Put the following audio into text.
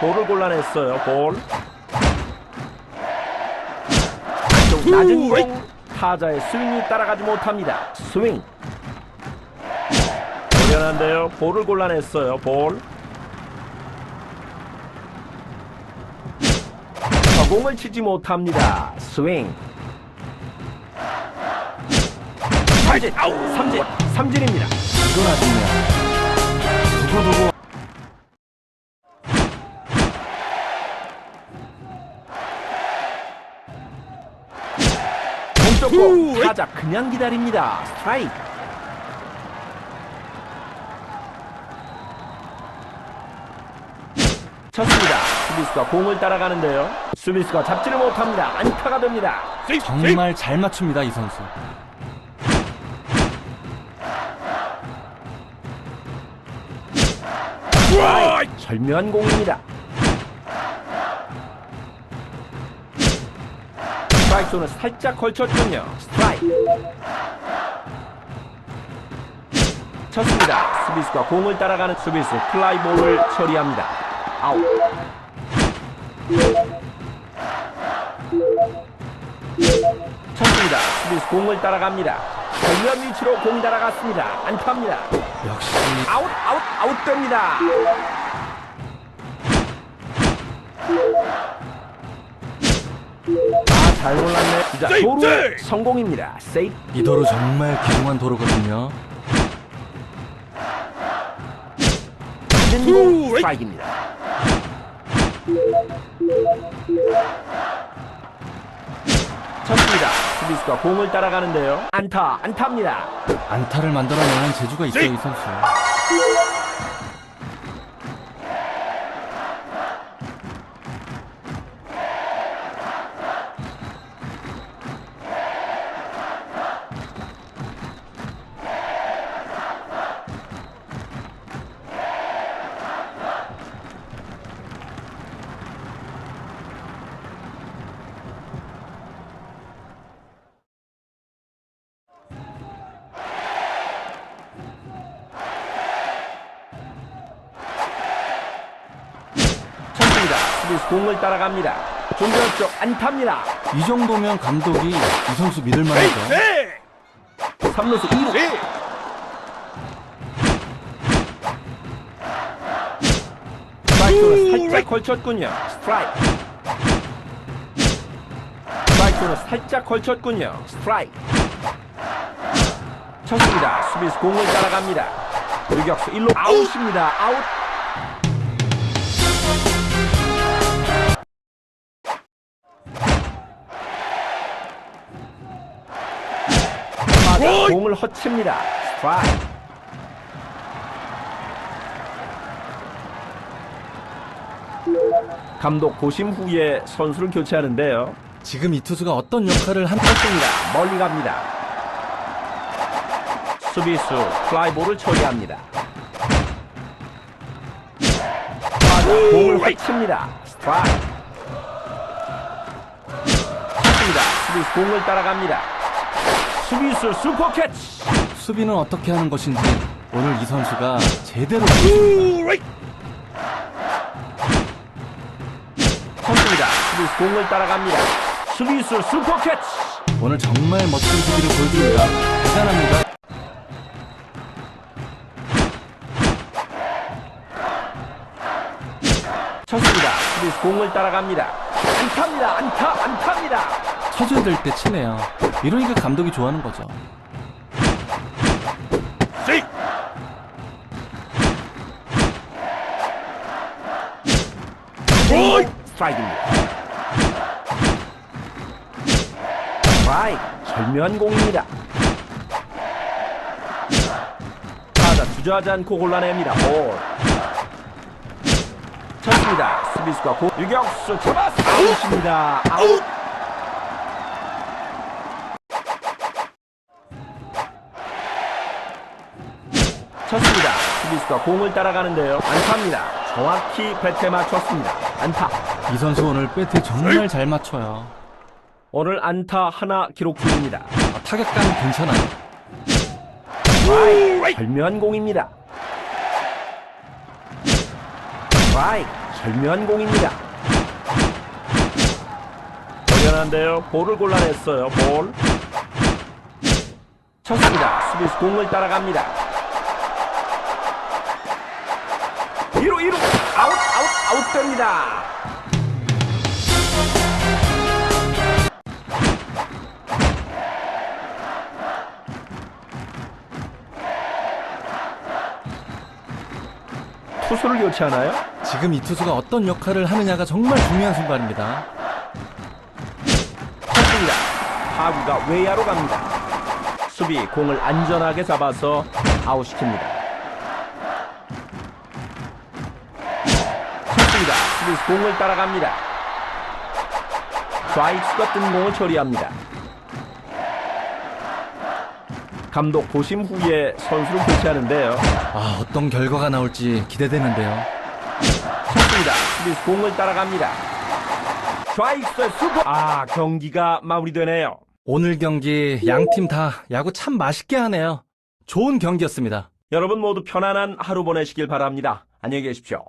볼을 골라냈어요. 볼. 안쪽 낮은 공 타자의 스윙이 따라가지 못합니다. 스윙. 노련한데요. 볼을 골라냈어요. 볼. 공을 치지 못합니다. 스윙. 삼진, 아웃, 삼진, 삼진입니다. 이건 아쉽네요. 두고두고 공쪽 공 타자 그냥 기다립니다. 스트라이크. 쳤습니다. 수비수가 공을 따라가는데요. 수비수가 잡지를 못합니다. 안타가 됩니다. 정말 잘 맞춥니다 이 선수. 스트라이크. 절묘한 공입니다. 존을 살짝 걸쳤군요. 스트라이크. 쳤습니다. 수비수가 공을 따라가는 수비수 플라이볼을 처리합니다. 아웃. 쳤습니다. 수비수 공을 따라갑니다. 절묘한 위치로 공이 날아갔습니다. 안타입니다. 역시 아웃 아웃 아웃됩니다. 아잘 몰랐네. 자 도루 성공입니다. 세이프. 이 도로 정말 귀중한 도로거든요. 낮은 공 스트라이크입니다. 쳤습니다. 수비수가 공을 따라가는데요. 안타 안타입니다. 안타를 만들어내는 재주가 있어요 이 선수. 수비수 공을 따라갑니다. 중견 쪽 안타입니다. 이 정도면 감독이 이 선수 믿을 만하죠. 3루수 2루. 스트라이크는 살짝 걸쳤군요. 스트라이크. 스트라이크는 살짝 걸쳤군요. 스트라이크. 쳤습니다. 수비수 공을 따라갑니다. 유격수 1루 아웃입니다. 아웃. 공을 허칩니다. 스트라이크. 감독 고심 후에 선수를 교체하는데요. 지금 이 투수가 어떤 역할을 한 쳤습니다. 멀리 갑니다. 수비수 플라이볼을 처리합니다. 맞아, 공을 확칩니다. 스트라이크. 쳤습니다. 수비수 공을 따라갑니다. 수비수 슈퍼 캐치. 수비는 어떻게 하는 것인지 오늘 이 선수가 제대로 보여줍니다. 쳤습니다. 수비수 공을 따라갑니다. 수비수 슈퍼 캐치. 오늘 정말 멋진 수비를 보여줍니다. 대단합니다. 쳤습니다. 수비수 공을 따라갑니다. 안타입니다. 안타, 안타입니다. 쳐줘야 될 때 치네요. 이러니까 감독이 좋아하는 거죠. 스트라이크입니다. 스트라이크. 절묘한 공입니다. 타자 주저하지 않고 골라냅니다. 볼. 쳤습니다. 수비수가 공. 유격수 잡았어. 아웃입니다. 아웃. 쳤습니다. 수비수가 공을 따라가는데요. 안타입니다. 정확히 배트에 맞췄습니다. 안타. 이 선수 오늘 배트 정말 잘 맞춰요. 오늘 안타 하나 기록 중입니다. 아, 타격감 괜찮아요. 스트라이크. 절묘한 공입니다. 스트라이크. 절묘한 공입니다. 대단한데요. 볼을 골라냈어요. 볼. 쳤습니다. 수비수 공을 따라갑니다. 아웃됩니다. 투수를 교체하나요? 지금 이 투수가 어떤 역할을 하느냐가 정말 중요한 순간입니다. 쳤습니다. 타구가 외야로 갑니다. 수비 공을 안전하게 잡아서 아웃시킵니다. 수비 공을 따라갑니다. 좌익수가 뜬 공을 처리합니다. 감독 보심 후에 선수를 교체하는데요. 아, 어떤 결과가 나올지 기대되는데요. 쳤습니다. 수비 공을 따라갑니다. 좌익수의 수고. 아 경기가 마무리되네요. 오늘 경기 양 팀 다 야구 참 맛있게 하네요. 좋은 경기였습니다. 여러분 모두 편안한 하루 보내시길 바랍니다. 안녕히 계십시오.